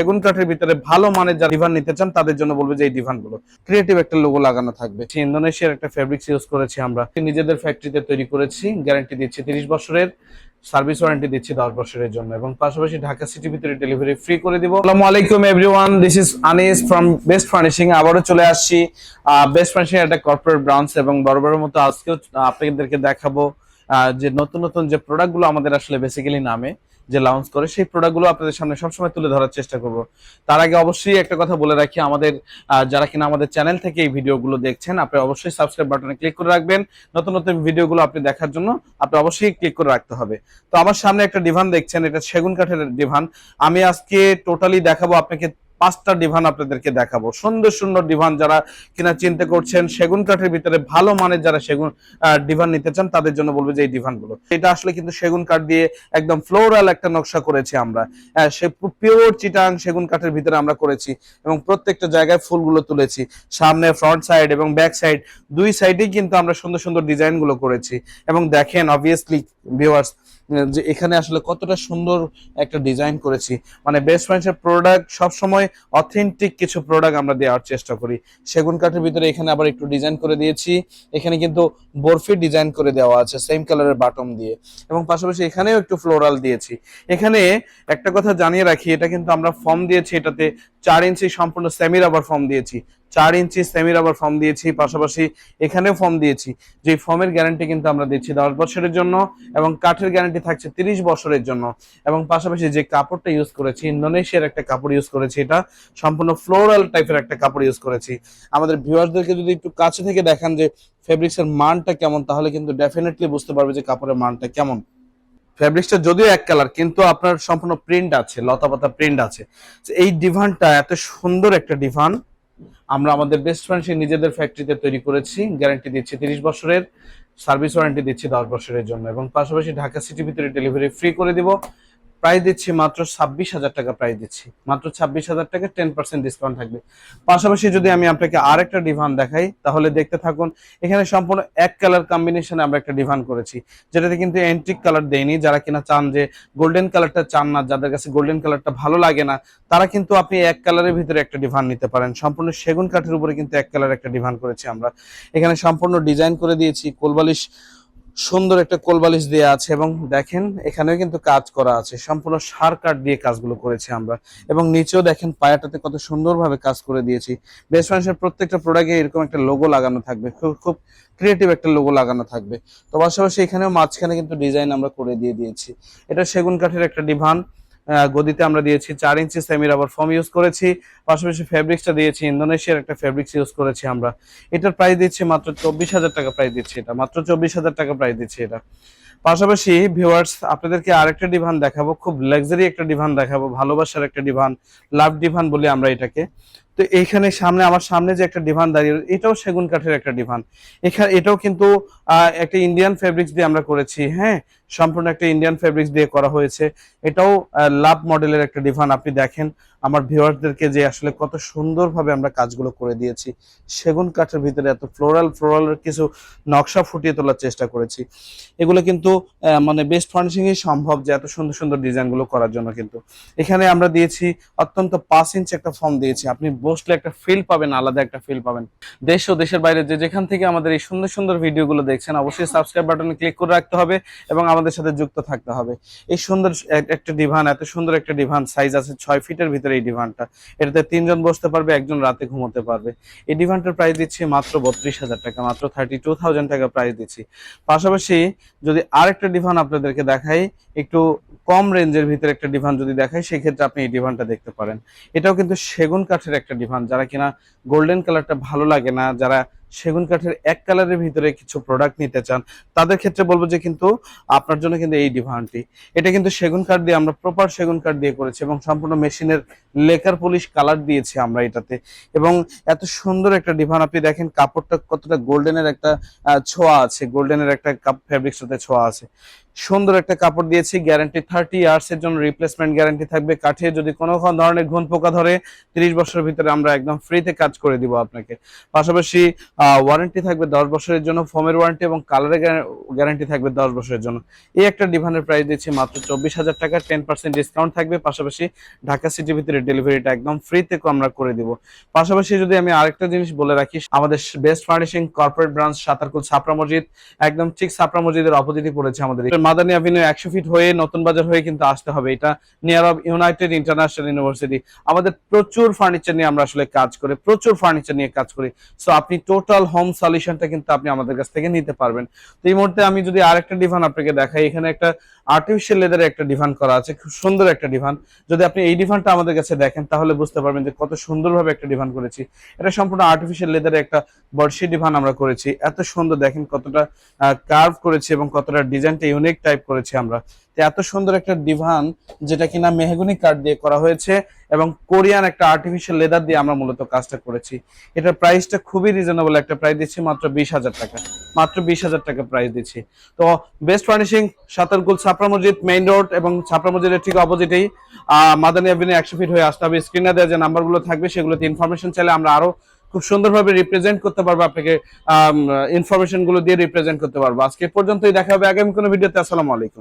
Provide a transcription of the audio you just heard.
সেগুন কাঠের ভিতরে ভালো মানের যারা ডিভান নিতে চান, তাদের জন্য বলব যে এই ডিভানগুলো ক্রিয়েটিভ একটা লোগো লাগানো থাকবে। ইন্দোনেশিয়ার একটা ফেব্রিক্স ইউজ করেছি আমরা। নিজেদের ফ্যাক্টরিতে তৈরি করেছি গ্যারান্টি দিচ্ছি তিরিশ বছরের সার্ভিস ওয়ারেন্টি দিচ্ছি দশ বছরের জন্য এবং পাশাপাশি ঢাকা সিটি ভিতরে ডেলিভারি ফ্রি করে দিব। আসসালামু আলাইকুম everyone this is Anis from best furnishing আবারও চলে আসছি বেস্ট ফার্নিশিং একটা কর্পোরেট ব্রাঞ্চ এবং বড় বড় মতো আজকেও আপনাদেরকে দেখাবো যে নতুন নতুন যে প্রোডাক্টগুলো আমাদের আসলে বেসিক্যালি নামে, যে লঞ্চ করে, সেই প্রোডাক্টগুলো আপনাদের সামনে সবসময় তুলে ধরার চেষ্টা করব। তার আগে অবশ্যই একটা কথা বলে রাখি, আমাদের যারা কিনা আমাদের চ্যানেল থেকে এই ভিডিওগুলো দেখছেন, আপনি অবশ্যই সাবস্ক্রাইব বাটনে ক্লিক করে রাখবেন। নতুন নতুন ভিডিওগুলো আপনি দেখার জন্য আপনি অবশ্যই ক্লিক করে রাখতে হবে। তো আমার সামনে একটা ডিভান দেখছেন, এটা সেগুন কাঠের ডিভান আমি আজকে টোটালি দেখাবো আপনাকে পাঁচটা ডিভান আপনাদেরকে দেখাবো। সুন্দর সুন্দর ডিভান যারা কিনা চিন্তা করছেন, সেগুন কাঠের ভিতরে ভালো মানের যারা সেগুন ডিভান নিতে চান, তাদের জন্য বলব যে এই ডিভানগুলো এটা আসলে কিন্তু সেগুন কাঠ দিয়ে একদম ফ্লোরাল একটা নকশা করেছি আমরা। সে পিওর চিটাং সেগুন কাঠের ভিতরে আমরা করেছি এবং প্রত্যেকটা জায়গায় ফুলগুলো তুলেছি। সামনে ফ্রন্ট সাইড এবং ব্যাক সাইড দুই সাইডেই কিন্তু আমরা সুন্দর সুন্দর ডিজাইনগুলো করেছি। এবং দেখেন অবভিয়াসলি ভিউয়ার্স যে এখানে আসলে কতটা সুন্দর একটা ডিজাইন করেছি। মানে বেস্ট ফ্রেন্ডসের প্রোডাক্ট সবসময় অথেন্টিক কিছু প্রোডাক্ট আমরা দেওয়ার চেষ্টা করি। সেগুন কাঠের ভিতরে এখানে আবার একটু ডিজাইন করে দিয়েছি। এখানে কিন্তু বরফি ডিজাইন করে দেওয়া আছে সেম কালারের বাটম দিয়ে। এবং পাশাপাশি এখানেও একটু ফ্লোরাল দিয়েছি। এখানে একটা কথা জানিয়ে রাখি, এটা কিন্তু আমরা ফর্ম দিয়েছি, এটাতে চার ইঞ্চি সম্পূর্ণ সেমি রাবার ফর্ম দিয়েছি। চার ইঞ্চি সেমি রাবার ফর্ম দিয়েছি, পাশাপাশি এখানেও ফর্ম দিয়েছি। যে ফর্মের গ্যারান্টি কিন্তু আমরা দিচ্ছি দশ বছরের জন্য এবং কাঠের গ্যারান্টি থাকছে তিরিশ বছরের জন্য। এবং পাশাপাশি যে কাপড়টা ইউজ করেছি, ইন্দোনেশিয়ার একটা কাপড় ইউজ করেছি এটা, সম্পূর্ণ ফ্লোরাল টাইপের একটা কাপড় ইউজ করেছি। আমাদের ভিউয়ারদেরকে যদি একটু কাছে থেকে দেখান যে ফেব্রিক্সের মানটা কেমন, তাহলে কিন্তু ডেফিনেটলি বুঝতে পারবে যে কাপড়ের মানটা কেমন। ফেব্রিক্সটা যদিও এক কালার কিন্তু আপনার সম্পূর্ণ প্রিন্ট আছে লতা পাতা প্রিন্ট আছে এই ডিভানটা এত সুন্দর একটা ডিভান আমরা আমাদের বেস্ট ফ্রেন্ড নিজেদের ফ্যাক্টরিতে তৈরি করেছি গ্যারান্টি দিচ্ছি তিরিশ বছরের সার্ভিস ওয়ারেন্টি দিচ্ছি দশ বছরের জন্য এবং পাশাপাশি ঢাকা সিটির ভিতরে ডেলিভারি ফ্রি করে দিব। প্রাইস দিচ্ছি মাত্র ছাব্বিশ হাজার টাকা প্রাইস দিচ্ছি। মাত্র ছাব্বিশ হাজার টাকা টেন পার্সেন্ট ডিসকাউন্ট থাকবে। পাশাপাশি যদি আমি আপনাকে আর একটা ডিভান দেখাই, তাহলে দেখতে থাকুন, এখানে সম্পূর্ণ এক কালার কম্বিনেশনে আমরা একটা ডিভান করেছি, যেটাতে কিন্তু এন্ট্রিক কালার দেয়নি। যারা কিনা চান যে গোল্ডেন কালারটা চান না, যাদের কাছে গোল্ডেন কালারটা ভালো লাগে না, তারা কিন্তু আপনি এক কালারের ভিতরে একটা ডিভান নিতে পারেন। সম্পূর্ণ সেগুন কাঠের উপরে কিন্তু এক কালার একটা ডিভান করেছি আমরা। এখানে সম্পূর্ণ ডিজাইন করে দিয়েছি, কোলবালিশ সুন্দর একটা কোলবালিশ দেওয়া আছে এবং দেখেন, এখানেও কিন্তু কাজ করা আছে। সম্পূর্ণ সার কাঠ দিয়ে কাজগুলো করেছি আমরা। এবং নিচেও দেখেন, পায়াটাতে কত সুন্দরভাবে কাজ করে দিয়েছি। বেস্ট মানুষের প্রত্যেকটা প্রোডাক্টে এরকম একটা লোগো লাগানো থাকবে। খুব খুব ক্রিয়েটিভ একটা লোগো লাগানো থাকবে। তো পাশাপাশি এখানেও মাঝখানে কিন্তু ডিজাইন আমরা করে দিয়ে দিয়েছি। এটা সেগুন কাঠের একটা ডিভান। গদিতে আমরা দিয়েছি চার inch semi rubber foam use করেছি। পাশাপাশি ফেব্রিক্সটা দিয়েছি, ইন্দোনেশিয়ার একটা ফেব্রিক্স ইউজ করেছি আমরা। এটার প্রাইস দিচ্ছি মাত্র চব্বিশ হাজার টাকা প্রাইস দিচ্ছি এটা, মাত্র চব্বিশ হাজার টাকা প্রাইস দিচ্ছি এটা। পাশাপাশি ভিউয়ার্স আপনাদেরকে আরেকটা ডিভান দেখাবো, খুব লাক্সারি একটা ডিভান দেখাবো, ভালোবাসার একটা ডিভান লাভ ডিভান বলি আমরা এটাকে। তো এইখানে সামনে, আমার সামনে যে একটা ডিভান দাঁড়িয়ে এটাও সেগুন কাঠের একটা ডিভান এখানে এটাও কিন্তু একটা ইন্ডিয়ান ফেব্রিক্স দিয়ে আমরা করেছি হ্যাঁ? সম্পূর্ণ একটা ইন্ডিয়ান ফেব্রিক্স দিয়ে করা হয়েছে। এটাও লাভ মডেলের একটা ডিভান আপনি দেখেন। আমার ভিউয়ারদেরকে যে আসলে কত সুন্দরভাবে আমরা কাজগুলো করে দিয়েছি, সেগুন কাঠের ভিতরে এত ফ্লোরাল ফ্লোরালের কিছু নকশা ফুটিয়ে তোলার চেষ্টা করেছি। এগুলো কিন্তু মানে বেস্ট ফার্নিশিং এই সম্ভব যে এত সুন্দর সুন্দর ডিজাইনগুলো করার জন্য কিন্তু। এখানে আমরা দিয়েছি অত্যন্ত পাঁচ ইঞ্চ একটা ফর্ম দিয়েছি। আপনি বসলে একটা ফিল পাবেন, আলাদা একটা ফিল পাবেন। দেশ ও দেশের বাইরে যে যেখান থেকে আমাদের এই সুন্দর সুন্দর ভিডিওগুলো দেখছেন, অবশ্যই সাবস্ক্রাইব বাটনে ক্লিক করে রাখতে হবে এবং আমাদের সাথে যুক্ত থাকতে হবে। এই সুন্দর একটা ডিভান এত সুন্দর একটা ডিভান সাইজ আছে, ছয় ফিটের ভিতরে এই ডিভানটা এটাতে তিনজন বসতে পারবে, একজন রাতে ঘুমোতে পারবে। এই ডিভানটার প্রাইস দিচ্ছি মাত্র বত্রিশ হাজার টাকা, মাত্র থার্টি টু থাউজেন্ড টাকা প্রাইস দিচ্ছি। পাশাপাশি যদি আরেকটা ডিভান আপনাদেরকে দেখাই, একটু কম রেঞ্জের ভিতরে একটা ডিভান যদি দেখাই, সেক্ষেত্রে আপনি এই ডিভানটা দেখতে পারেন। এটাও কিন্তু সেগুন কাঠের একটা ডিভান যারা কিনা গোল্ডেন কালারটা ভালো লাগে না, যারা সেগুন কাঠের এক কালারের ভিতরে কিছু প্রোডাক্ট নিতে চান, তাদের ক্ষেত্রে বলব যে কিন্তু আপনার জন্য কিন্তু এই ডিভানটি। এটা কিন্তু সেগুন কাঠ দিয়ে আমরা প্রপার সেগুন কাঠ দিয়ে করেছি এবং সম্পূর্ণ মেশিনের লেকার পুলিশ কালার দিয়েছি আমরা এটাতে। এবং এত সুন্দর একটা ডিভান, আপনি দেখেন কাপড়টা কতটা গোল্ডেনের একটা ছোঁয়া আছে গোল্ডেনের একটা কাপ ফ্যাব্রিক্স সাথে ছোঁয়া আছে। সুন্দর একটা কাপড় দিয়েছি গ্যারান্টি থার্টি ইয়ার্স এর জন্য রিপ্লেসমেন্ট গ্যারান্টি থাকবে। কাঠে যদি কোনো ধরনের ঘুণ পোকা ধরে, তিরিশ বছরের ভিতরে আমরা একদম ফ্রিতে কাজ করে দিব আপনাকে। পাশাপাশি ওয়ারেন্টি থাকবে দশ বছরের জন্য ফোমের ওয়ারেন্টি এবং কালারের গ্যারান্টি থাকবে দশ বছরের জন্য। এই একটা ডিভানের প্রাইস দিচ্ছি মাত্র চব্বিশ হাজার টাকা টেন পার্সেন্ট ডিসকাউন্ট থাকবে। পাশাপাশি ঢাকা সিটির ভিতরে ডেলিভারিটা একদম ফ্রিতে আমরা করে দিব। পাশাপাশি যদি আমি আরেকটা জিনিস বলে রাখি, আমাদের best furnishing corporate branch Satarkul Chhapra মসজিদ। একদম ঠিক ছাপরা মসজিদের অপোজিটই পড়েছে আমাদের। মাদানী অ্যাভিনিউ একশো ফিট হয়ে নতুন বাজার হয়ে কিন্তু আসতে হবে। এটা near of United International University আমাদের প্রচুর ফার্নিচার নিয়ে আমরা আসলে কাজ করি, প্রচুর ফার্নিচার নিয়ে কাজ করি। সো আপনি টোটাল হোম সলিউশনটা কিন্তু আপনি আমাদের কাছ থেকে নিতে পারবেন। তো এই মুহূর্তে আমি যদি আরেকটা ডিভান আপনাকে দেখাই, এখানে একটা আর্টিফিশিয়াল লেদারের একটা ডিভান করা আছে, খুব সুন্দর একটা ডিভান। যদি আপনি এই ডিভানটা আমাদের কাছে দেখেন, তাহলে বুঝতে পারবেন যে কত সুন্দরভাবে একটা ডিভান করেছি। এটা সম্পূর্ণ আর্টিফিশিয়াল লেদারের একটা বর্ষি ডিভান আমরা করেছি। এত সুন্দর দেখেন কতটা কার্ভ করেছি এবং কতটা ডিজাইনটা ইউনিক টাইপ করেছি আমরা। এত সুন্দর একটা ডিভান যেটা কিনা মেহগুনি কাঠ দিয়ে করা হয়েছে এবং কোরিয়ান একটা আর্টিফিশিয়াল লেদার দিয়ে আমরা মূলত কাজটা করেছি। এটার প্রাইসটা খুবই রিজনেবল একটা প্রাইস দিচ্ছি, মাত্র বিশ হাজার টাকা। মাত্র বিশ হাজার টাকা প্রাইস দিচ্ছি। তো বেস্ট ফার্নিশিং সাতারগুল ছাপড়া মসজিদ মেইন রোড এবং ছাপড়া মসজিদের ঠিক অপোজিটেই মাদানী অ্যাভিনিউ একশো ফিট হয়ে আসতে হবে। স্ক্রিনে দেওয়া যে নাম্বারগুলো থাকবে, সেগুলোতে ইনফরমেশন চাইলে আমরা আরও খুব সুন্দরভাবে রিপ্রেজেন্ট করতে পারব, আপনাকে ইনফরমেশনগুলো দিয়ে রিপ্রেজেন্ট করতে পারব। আজকে পর্যন্তই, দেখা হবে আগামী কোনো ভিডিওতে আসসালামু আলাইকুম।